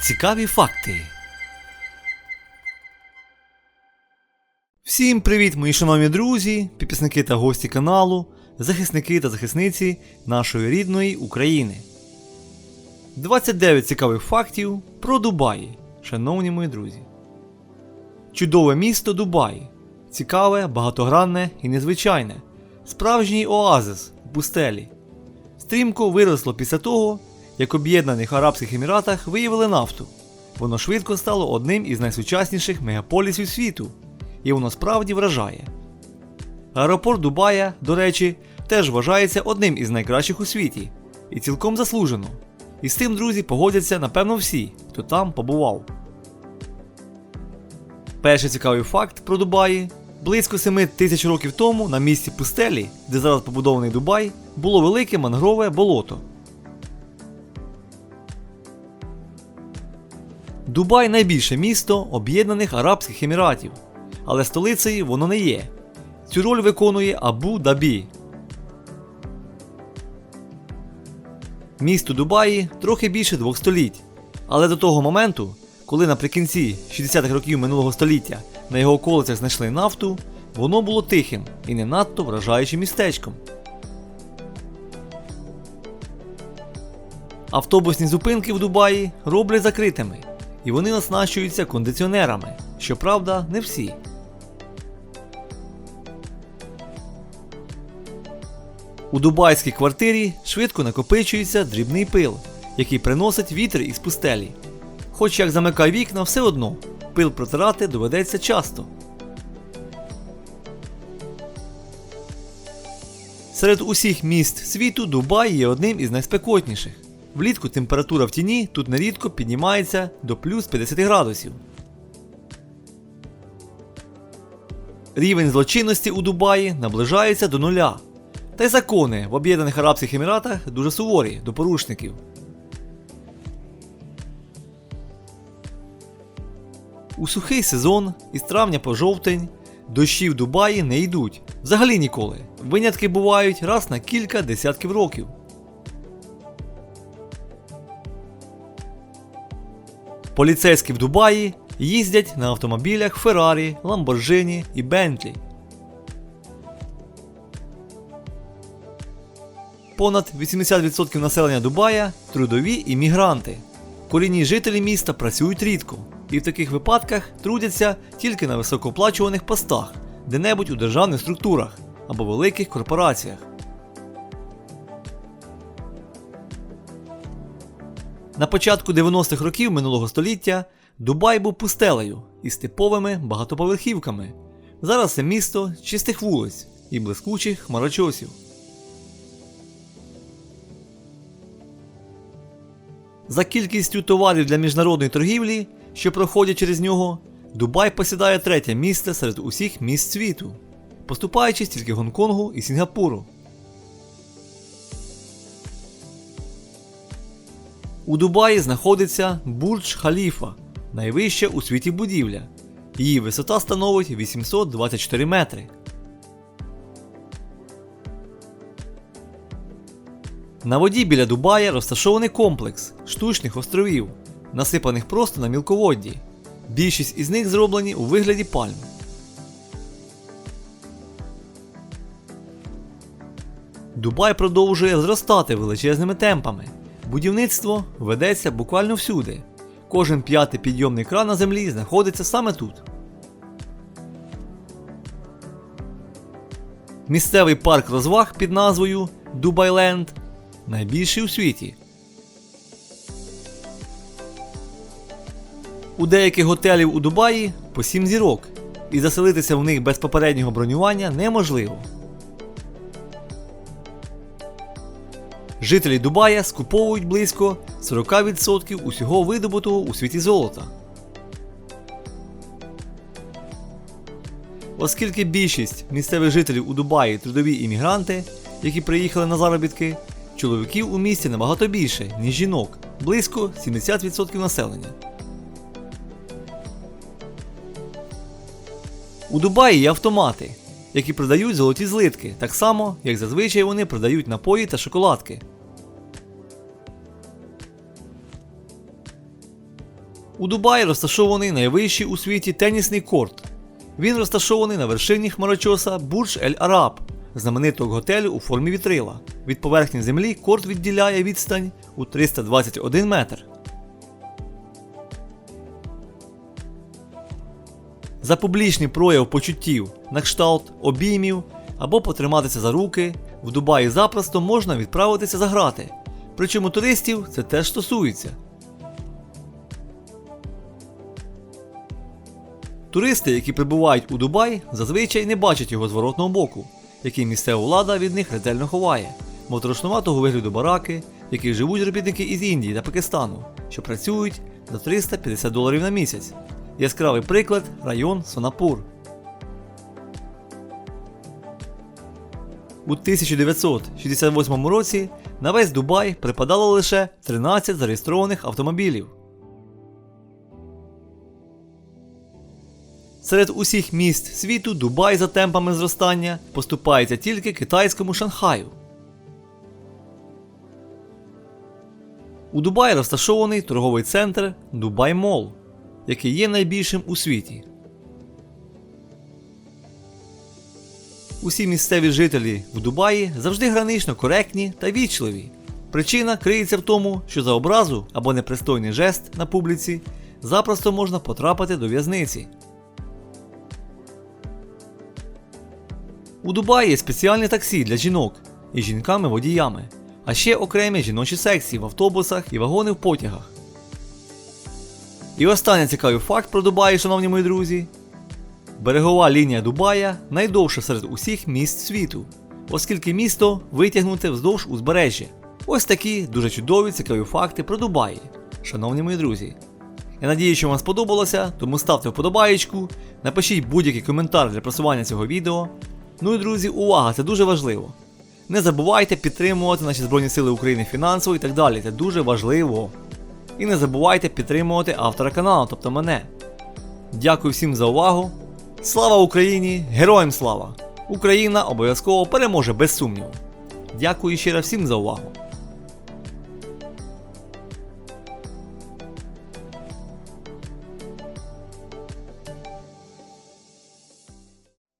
Цікаві факти. Всім привіт, мої шановні друзі, підписники та гості каналу, захисники та захисниці нашої рідної України. 29 цікавих фактів про Дубаї, шановні мої друзі. Чудове місто Дубаї. Цікаве, багатогранне і незвичайне. Справжній оазис у пустелі. Стрімко виросло після того, як Об'єднаних Арабських Еміратах виявили нафту. Воно швидко стало одним із найсучасніших мегаполісів світу, і воно справді вражає. Аеропорт Дубая, до речі, теж вважається одним із найкращих у світі, і цілком заслужено. І з тим, друзі, погодяться напевно всі, хто там побував. Перший цікавий факт про Дубаї. Близько 7 тисяч років тому на місці пустелі, де зараз побудований Дубай, було велике мангрове болото. Дубай найбільше місто Об'єднаних Арабських Еміратів, але столицею воно не є. Цю роль виконує Абу Дабі. Місто Дубаї трохи більше двох століть. Але до того моменту, коли наприкінці 60-х років минулого століття на його околицях знайшли нафту, воно було тихим і не надто вражаючим містечком. Автобусні зупинки в Дубаї роблять закритими, і вони оснащуються кондиціонерами. Щоправда, не всі. У дубайській квартирі швидко накопичується дрібний пил, який приносить вітер із пустелі. Хоч як замикай вікна, все одно пил протирати доведеться часто. Серед усіх міст світу Дубай є одним із найспекотніших. Влітку температура в тіні тут нерідко піднімається до плюс 50 градусів. Рівень злочинності у Дубаї наближається до нуля. Та й закони в Об'єднаних Арабських Еміратах дуже суворі до порушників. У сухий сезон із травня по жовтень дощі в Дубаї не йдуть взагалі ніколи. Винятки бувають раз на кілька десятків років. Поліцейські в Дубаї їздять на автомобілях Феррарі, Ламборджині і Бентлі. Понад 80% населення Дубая трудові іммігранти. Корінні жителі міста працюють рідко і в таких випадках трудяться тільки на високооплачуваних постах, де-небудь у державних структурах або великих корпораціях. На початку 90-х років минулого століття Дубай був пустелею із типовими багатоповерхівками. Зараз це місто чистих вулиць і блискучих хмарочосів. За кількістю товарів для міжнародної торгівлі, що проходять через нього, Дубай посідає третє місце серед усіх міст світу, поступаючись тільки Гонконгу і Сінгапуру. У Дубаї знаходиться Бурдж Халіфа, найвища у світі будівля. Її висота становить 824 метри. На воді біля Дубая розташований комплекс штучних островів, насипаних просто на мілководді. Більшість із них зроблені у вигляді пальм. Дубай продовжує зростати величезними темпами. Будівництво ведеться буквально всюди. Кожен п'ятий підйомний кран на землі знаходиться саме тут. Місцевий парк розваг під назвою Дубайленд найбільший у світі. У деяких готелів у Дубаї по 7 зірок, і заселитися в них без попереднього бронювання неможливо. Жителі Дубая скуповують близько 40% усього видобутого у світі золота. Оскільки більшість місцевих жителів у Дубаї трудові іммігранти, які приїхали на заробітки, чоловіків у місті набагато більше, ніж жінок, близько 70% населення. У Дубаї є автомати, які продають золоті злитки, так само, як зазвичай вони продають напої та шоколадки. У Дубаї розташований найвищий у світі тенісний корт. Він розташований на вершині хмарочоса Бурдж Ель Араб, знаменитого готелю у формі вітрила. Від поверхні землі корт відділяє відстань у 321 метр. За публічний прояв почуттів на кшталт обіймів або потриматися за руки в Дубаї запросто можна відправитися за грати. Причому туристів це теж стосується. Туристи, які прибувають у Дубай, зазвичай не бачать його зворотного боку, який місцева влада від них ретельно ховає, трошнуватого вигляду бараки, в яких живуть робітники із Індії та Пакистану, що працюють за 350 доларів на місяць. Яскравий приклад район Сонапур. У 1968 році на весь Дубай припадало лише 13 зареєстрованих автомобілів. Серед усіх міст світу Дубай за темпами зростання поступається тільки китайському Шанхаю. У Дубаї розташований торговий центр Дубай Мол, який є найбільшим у світі. Усі місцеві жителі в Дубаї завжди гранично коректні та вічливі. Причина криється в тому, що за образу або непристойний жест на публіці запросто можна потрапити до в'язниці. У Дубаї є спеціальні таксі для жінок із жінками-водіями, а ще окремі жіночі секції в автобусах і вагони в потягах. І останній цікавий факт про Дубай, шановні мої друзі. Берегова лінія Дубая найдовша серед усіх міст світу, оскільки місто витягнуте вздовж узбережжя. Ось такі дуже чудові цікаві факти про Дубаї, шановні мої друзі. Я надію, що вам сподобалося, тому ставте вподобаєчку, напишіть будь-який коментар для просування цього відео. Ну і друзі, увага, це дуже важливо. Не забувайте підтримувати наші Збройні Сили України фінансово і так далі. Це дуже важливо. І не забувайте підтримувати автора каналу, тобто мене. Дякую всім за увагу. Слава Україні! Героям слава! Україна обов'язково переможе без сумніву. Дякую раз всім за увагу.